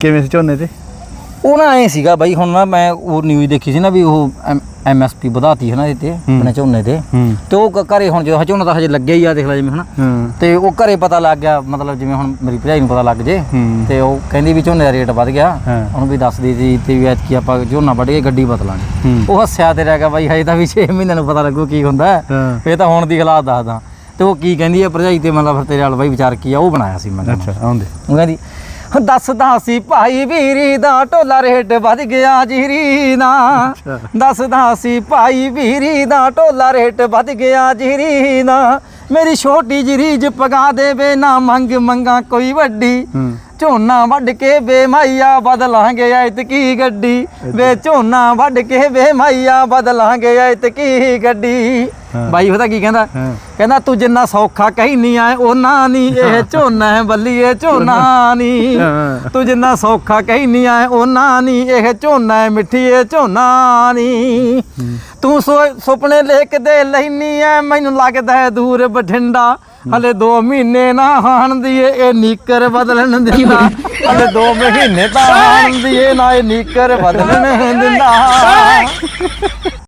ਕਿਵੇਂ ਸੀ ਝੋਨੇ ਤੇ? ਉਹ ਨਾ ਐ ਸੀਗਾ ਬਾਈ ਹੁਣ ਨਾ ਮੈਂ ਉਹ ਨਿਊਜ਼ ਦੇਖੀ ਸੀ ਨਾ ਵੀ ਉਹ ਐਮਐਸਪੀ ਵਧਾਤੀ ਹੈ ਨਾ ਇਹਦੇ ਤੇ ਆਪਣੇ ਝੋਨੇ ਤੇ। ਤੇ ਉਹ ਕ- ਘਰੇ ਹੁਣ ਜਦੋਂ ਝੋਨਾ ਤਾਂ ਹਜੇ ਲੱਗਿਆ ਹੀ ਆ ਦੇਖ ਲੈ ਜਿਵੇਂ ਹਨਾ। ਹਾਂ। ਤੇ ਉਹ ਘਰੇ ਪਤਾ ਲੱਗ ਗਿਆ ਮਤਲਬ ਜਿਵੇਂ ਹੁਣ ਮੇਰੀ ਭਰਜਾਈ ਨੂੰ ਪਤਾ ਲੱਗ ਜੇ। ਹੂੰ। ਤੇ ਉਹ ਕਹਿੰਦੀ ਵੀ ਝੋਨੇ ਦਾ ਰੇਟ ਵੱਧ ਗਿਆ। ਹਾਂ। ਉਹਨੂੰ ਵੀ ਦੱਸਦੀ ਸੀ ਤੇ ਵੀ ਐਤਕੀ ਆਪਾਂ ਝੋਨਾ ਵੱਢ ਕੇ ਗੱਡੀ ਬਦਲਾਂਗੇ। ਹੂੰ। ਉਹ ਹੱਸਿਆ ਤੇ ਰਹਿ ਗਿਆ ਬਾਈ ਹਜੇ ਤਾਂ ਵੀ 6 ਮਹੀਨਿਆਂ ਨੂੰ ਪਤਾ ਲੱਗੂ ਕੀ ਹੁੰਦਾ। ਹੈ। ਹਾਂ ਇਹ ਤਾਂ ਹੁਣ ਦੀ ਹਾਲਾਤ ਦੱਸਦਾ। ਤੇ ਉਹ ਕੀ ਕਹਿੰਦੀ ਹੈ ਭਰਜਾਈ ਤੇ ਮਤਲਬ ਫਿਰ ਤੇਰੇ ਵਾਲ ਬਾਈ ਵਿਚਾਰ ਕੀ ਆ ਉਹ ਬਣਾਇਆ ਸੀ ਮੈਂ। ਅੱਛਾ ਆਉਂਦੇ। ਉਹ ਕਹਿੰਦੀ ਦੱਸਦਾ ਸੀ ਭਾਈ ਵੀਰੀ ਦਾ ਢੋਲਾ ਰੇਟ ਵੱਧ ਗਿਆ ਜੀਰੀ ਅੱਛਾ। ਦੱਸਦਾ ਸੀ ਭਾਈ ਵੀਰੀ ਦਾ ਢੋਲਾ ਰੇਟ ਵੱਧ ਗਿਆ ਜੀਰੀ ਦਾ ਮੇਰੀ ਛੋਟੀ ਜਿਹੀ ਜ ਪਗਾ ਦੇਵੇ ਨਾ ਮੰਗ ਮੰਗਾ ਕੋਈ ਵੱਡੀ। ਝੋਨਾ ਵੱਢ ਕੇ ਵੇ ਮਾਈਆ ਬਦਲਾਂਗੇ ਐਤਕੀ ਗੱਡੀ। ਵੇ ਝੋਨਾ ਵੱਢ ਕੇ ਵੇ ਮਾਈਆ ਬਦਲਾਂਗੇ ਐਤਕੀ ਗੱਡੀ। ਬਾਈ ਪਤਾ ਕੀ ਕਹਿੰਦਾ? ਕਹਿੰਦਾ ਤੂੰ ਜਿੰਨਾ ਸੌਖਾ ਕਹਿਨੀ ਆ ਉਹਨਾਂ ਨਹੀਂ ਇਹ ਝੋਨਾ ਹੈ ਬੱਲੀਏ ਝੋਨਾ ਨਹੀਂ। ਤੂੰ ਜਿੰਨਾ ਸੌਖਾ ਕਹਿਨੀ ਆ ਉਹਨਾਂ ਨਹੀਂ ਇਹ ਝੋਨਾ ਹੈ ਮਿੱਠੀਏ ਝੋਨਾ ਨਹੀਂ ਤੂੰ ਸੁਪਨੇ ਲੇਕਦੇ ਲੈਨੀ ਐ ਮੈਨੂੰ ਲੱਗਦਾ ਹੈ ਦੂਰ ਬਠਿੰਡਾ। ਹਲੇ 2 ਮਹੀਨੇ ਨਾ ਹਾਣ ਦੀਏ ਇਹ ਨੀਕਰ ਬਦਲਣ ਦਿੰਦਾ। ਹਲੇ 2 ਮਹੀਨੇ ਤਾਂ ਹਾਣ ਦੀਏ ਨਾ ਇਹ ਨੀਕਰ ਬਦਲਣ ਦਿੰਦਾ।